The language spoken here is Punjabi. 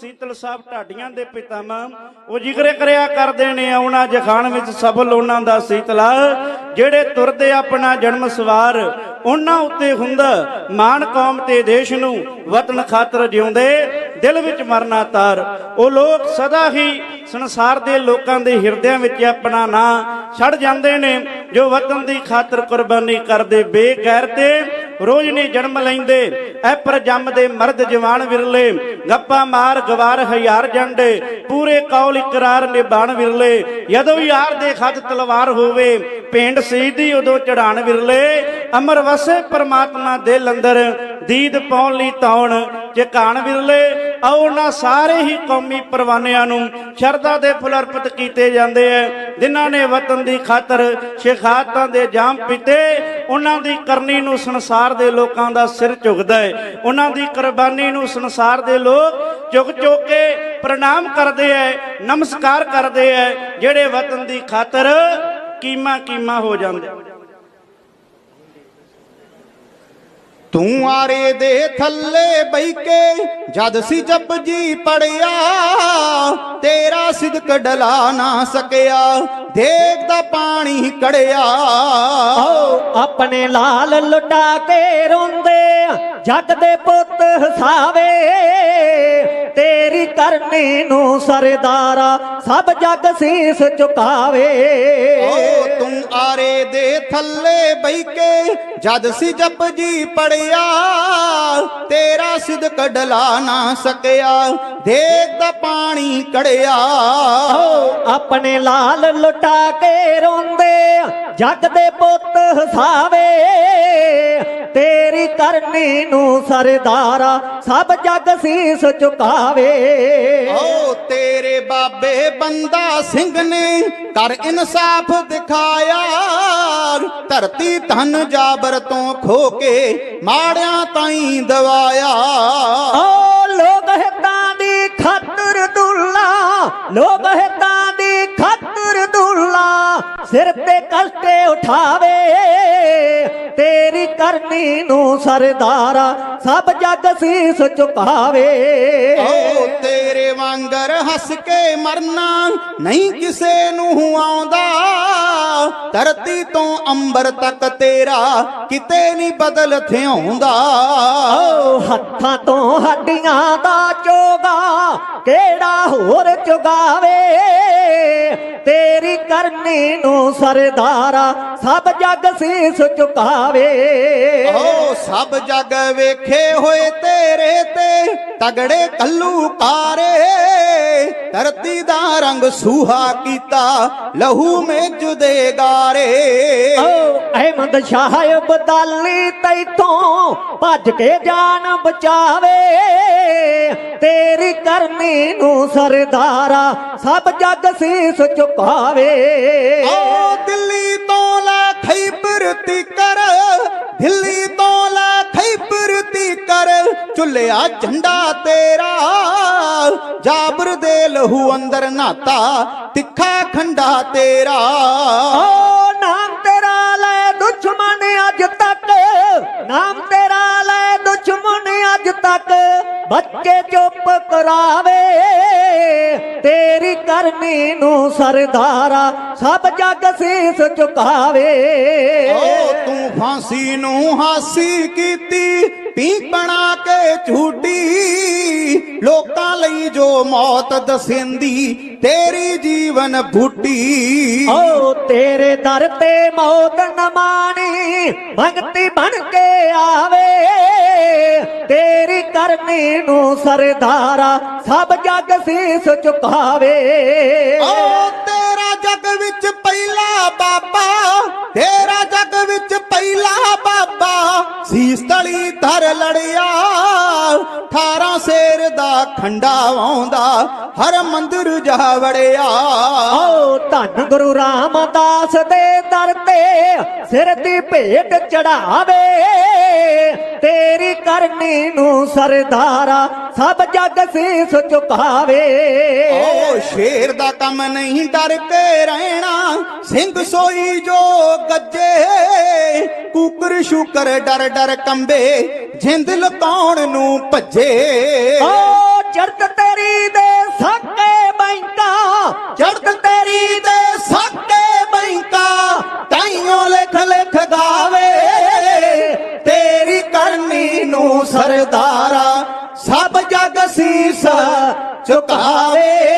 ਸੀਤਲ ਸਾਹਿਬ ਢਾਡੀਆਂ ਦੇ ਪਿਤਾਮਾ ਉਹ ਜ਼ਿਕਰ ਕਰਿਆ ਕਰਦੇ ਨੇ ਆਉਣਾ ਜਖਾਨ ਵਿੱਚ ਸਫਲ ਉਹਨਾਂ ਦਾ ਸੀਤਲਾ, ਜਿਹੜੇ ਤੁਰਦੇ ਆਪਣਾ ਜਨਮ ਸਵਾਰ, ਉਹਨਾਂ ਉੱਤੇ ਹੁੰਦਾ ਮਾਣ ਕੌਮ ਤੇ ਦੇਸ਼ ਨੂੰ ਵਤਨ ਖਾਤਰ ਜਿਉਂਦੇ, ਦਿਲ ਵਿੱਚ ਮਰਨਾ ਤਾਰ। ਉਹ ਲੋਕ ਸਦਾ ਹੀ ਸੰਸਾਰ ਦੇ ਲੋਕਾਂ ਦੇ ਹਿਰਦਿਆਂ ਵਿੱਚ ਆਪਣਾ ਨਾਂ ਛੱਡ ਜਾਂਦੇ ਨੇ, ਜੋ ਵਤਨ ਦੀ ਖਾਤਰ ਕੁਰਬਾਨੀ ਕਰਦੇ ਬੇਗੈਰ ਤੇ ਰੋਜ਼ ਨੇ ਜਨਮ ਲੈਂਦੇ। ਐ ਪਰ ਜੰਮਦੇ ਮਰਦ ਜਵਾਨ ਵਿਰਲੇ। ਗੱਪਾ ਮਾਰ ਗਵਾਰ ਹਜ਼ਾਰ ਜੰਡੇ। ਪੂਰੇ ਕੌਲ ਇਕਰਾਰ ਨਿਭਾਣ ਵਿਰਲੇ। ਜਦੋਂ ਯਾਰ ਦੇ ਖੱਤ ਤਲਵਾਰ ਹੋਵੇ ਪਿੰਡ ਸੀਦੀ ਉਦੋਂ ਚੜਾਣ ਵਿਰਲੇ। ਅਮਰ ਵਸੇ ਪਰਮਾਤਮਾ ਦੇ ਲੰਦਰ ਦੀਦ ਪਾਉਣ ਲਈ ਤੌਣ, ਝਕਾਣ ਵਿਰਲੇ। ਆਓ ਨਾ ਸਾਰੇ ਹੀ ਕੌਮੀ ਪਰਵਾਨਿਆਂ ਨੂੰ ਸ਼ਰਧਾ ਦੇ ਫੁੱਲ ਅਰਪਿਤ ਕੀਤੇ ਜਾਂਦੇ ਐ। ਜਿਨ੍ਹਾਂ ਨੇ ਵਤਨ ਦੀ ਖਾਤਰ ਸ਼ਹਾਦਤਾਂ ਦੇ ਜਾਮ ਪੀਤੇ, ਉਹਨਾਂ ਦੀ ਕਰਨੀ ਨੂੰ ਸੰਸਾਰ ਦੇ ਲੋਕਾਂ ਦਾ ਸਿਰ ਝੁਕਦਾ ਹੈ ਉਹਨਾਂ ਦੀ ਕੁਰਬਾਨੀ ਨੂੰ ਸੰਸਾਰ ਦੇ ਲੋਕ ਝੁਕ ਝੁਕ ਕੇ ਪ੍ਰਣਾਮ ਕਰਦੇ ਐ, ਨਮਸਕਾਰ ਕਰਦੇ ਐ, ਜਿਹੜੇ ਵਤਨ ਦੀ ਖਾਤਰ ਕੀਮਾ ਕੀਮਾ ਹੋ ਜਾਂਦੇ। ਤੂੰ ਆਰੇ ਦੇ ਥੱਲੇ ਬਈ ਕੇ ਜਦ ਸੀ ਜਪਜੀ ਪੜਿਆ ਤੇਰਾ ਸਿਦਕ ਡਲਾ ਨਾ ਸਕਿਆ ਦੇਖਦਾ ਪਾਣੀ ਕੜਿਆ। ਆਪਣੇ ਲਾਲ ਲੁਟਾ ਕੇ ਰੋਂਦੇ ਜੱਗ ਦੇ ਪੁੱਤ ਹਸਾਵੇ ਤੇਰੀ ਕਰਨੀ ਨੂੰ ਸਰਦਾਰਾ ਸਭ ਜੱਗ ਸੀਸ ਝੁਕਾਵੇ ਓ ਦੇ ਥੱਲੇ ਬਈ ਕੇ ਜਦ ਸੀ ਜਪਜੀ ਪੜਿਆ ਤੇਰਾ ਸਿਦਕ ਡਲਾ ਨਾ ਸਕਿਆ ਦੇਖਦਾ ਪਾਣੀ ਕੜਿਆ। ਆਪਣੇ ਲਾਲ ਲੁਟਾ ਕੇ ਰੋਂਦੇ ਆ, ਜੱਗ ਦੇ ਪੁੱਤ ਹਸਾਵੇ ਤੇਰੀ ਕਰਨੀ ਨੂੰ ਸਰਦਾਰਾ ਸਭ ਜੱਗ ਸੀਸ ਝੁਕਾਵੇ। ਤੇਰੇ ਬਾਬੇ ਬੰਦਾ ਸਿੰਘ ਨੇ ਕਰ ਇਨਸਾਫ ਦਿਖਾਇਆ। ਧਰਤੀ ਧਨ ਜਾਬਰ ਤੋਂ ਖੋ ਕੇ ਮਾੜਿਆਂ ਤਾਈਂ ਦਵਾਇਆ। ਓ ਲੋਕ ਹਿੱਤਾਂ ਦੀ ਖਾਤਰ ਦੁੱਲਾ ਲੋਕ ਹਿੱਤਾਂ ਦੀ ਖਾਤਰ ਦੁੱਲਾ ਸਿਰ ਤੇ ਕਸ਼ਟੇ ਉਠਾਵੇ ਤੇਰੀ ਕਰਨੀ ਨੂੰ ਸਰਦਾਰਾ ਸਭ ਜੱਗ ਸੀਸ ਝੁਕਾਵੇ ਓ ਤੇਰੇ ਵਾਂਗਰ ਹੱਸ ਕੇ ਮਰਨਾ ਨਹੀਂ ਕਿਸੇ ਨੂੰ ਆਉਂਦਾ। ਧਰਤੀ ਤੋਂ ਅੰਬਰ ਤੱਕ ਤੇਰਾ ਕਿਤੇ ਨਹੀਂ ਬਦਲ ਥਿਆਉਂਦਾ ਓ ਹੱਥਾਂ ਤੋਂ ਹੱਡੀਆਂ ਦਾ ਚੋਗਾ ਕਿਹੜਾ ਹੋਰ ਚੁਗਾਵੇ? ਤੇਰੀ ਕਰਨੀ ਨੂੰ ਸਰਦਾਰਾ ਸਭ ਜੱਗ ਸੀਸ ਝੁਕਾਵੇ ਓ ਸਭ ਜਗ ਵੇਖੇ ਹੋਏ ਤੇਰੇ ਤੇ ਤਗੜੇ ਕੱਲੂ ਕਾਰੇ ਧਰਤੀ ਦਾ ਰੰਗ ਸੂਹਾ ਕੀਤਾ ਲਹੂ ਮੇਜ ਦੇ ਗਾਰੇ। ਓ ਅਹਿਮਦ ਸ਼ਾਹ ਬਦਾਲੀ ਤੈਥੋਂ ਭੱਜ ਕੇ ਜਾਨ ਬਚਾਵੇ। ਤੇਰੀ ਕਰਨੀ ਨੂੰ ਸਰਦਾਰਾ ਸਭ ਜੱਗ ਸੀਸ ਝੁਕਾਵੇ ਓ ਦਿੱਲੀ ਤੋਂ ਲੈ ਖੈਬਰ ਤੀਕਰ ਦਿੱਲੀ ਤੋਂ ਲੈ ਖੈਬਰ ਤੀਕਰ ਚੁੱਲਿਆ ਝੰਡਾ ਤੇਰਾ। ਜਾਬਰ ਦੇ ਲਹੂ ਅੰਦਰ ਨਾਤਾ ਤਿੱਖਾ ਖੰਡਾ ਤੇਰਾ। ਓ ਨਾਮ ਤੇਰਾ ਲੈ ਦੁਸ਼ਮਣ ਅੱਜ ਤੱਕ ਨਾਮ ਤੇਰਾ ਲੈ ਦੁਸ਼ਮਣ ਅੱਜ ਤੱਕ ਬੱਚੇ ਚੁੱਪ ਕਰਾਵੇ। ਤੇਰੀ ਕਰਨੀ ਨੂੰ ਸਰਦਾਰਾ ਸਭ ਜੱਗ ਸੀਸ ਝੁਕਾਵੇ। ਓ ਤੂੰ ਫਾਂਸੀ ਨੂੰ ਹਾਸੀ ਕੀਤੀ ਪੀ ਬਣਾ ਕੇ ਝੂਟੀ। ਲੋਕਾਂ ਲਈ ਜੋ ਮੌਤ ਦਸਿੰਦੀ ਤੇਰੀ ਜੀਵਨ ਬੂਟੀ। ਓ ਤੇਰੇ ਦਰ ਤੇ ਮੌਤ न ਮਾਣੀ ਭਗਤੀ ਬਣ ਕੇ ਆਵੇ। ਤੇਰੀ ਕਰਨੀ ਨੂੰ ਸਰਦਾਰਾ ਸਭ ਜੱਗ ਸੀਸ ਝੁਕਾਵੇ ਓ ਤੇਰਾ ਜੱਗ ਵਿੱਚ ਪਹਿਲਾ ਬਾਬਾ ਤੇਰਾ ਜੱਗ ਵਿੱਚ ਪਹਿਲਾ ਬਾਬਾ ਸੀਸ ਤਲੀ ਧਰ ਲੜਿਆ। 18 ਸ਼ੇਰ ਦਾ ਖੰਡਾ ਆਉਂਦਾ ਹਰ ਮੰਦਰ ਜਾ ਵੜਿਆ। ਓ ਧੰਨ ਗੁਰੂ ਰਾਮਦਾਸ ਦੇ ਦਰ ਤੇ ਸਿਰ ਦੀ ਭੇਟ ਚੜਾਵੇ, ਤੇਰੀ ਕਰਨੀ ਨੂੰ ਸਰਦਾਰਾ ਸਭ ਜੱਗ ਸੀਸ ਝੁਕਾਵੇ। ਓ ਸ਼ੇਰ ਦਾ ਕੰਮ ਨਹੀਂ ਡਰ ਕੇ ਰਹਿਣਾ ਸਿੰਘ ਸੋਈ ਜੋ ਗੱਜੇ ਕੁਕਰ ਸ਼ੁਕਰ ਡਰ ਡਰ ਕੰਬੇ ਜਿੰਦ ਲਕਾਉਣ ਨੂੰ ਭੱਜੇ। ਓ ਚੜਤ ਤੇਰੀ ਸਰਦਾਰਾ? ਸਭ ਜਗ ਸੀਸ ਝੁਕਾਵੇ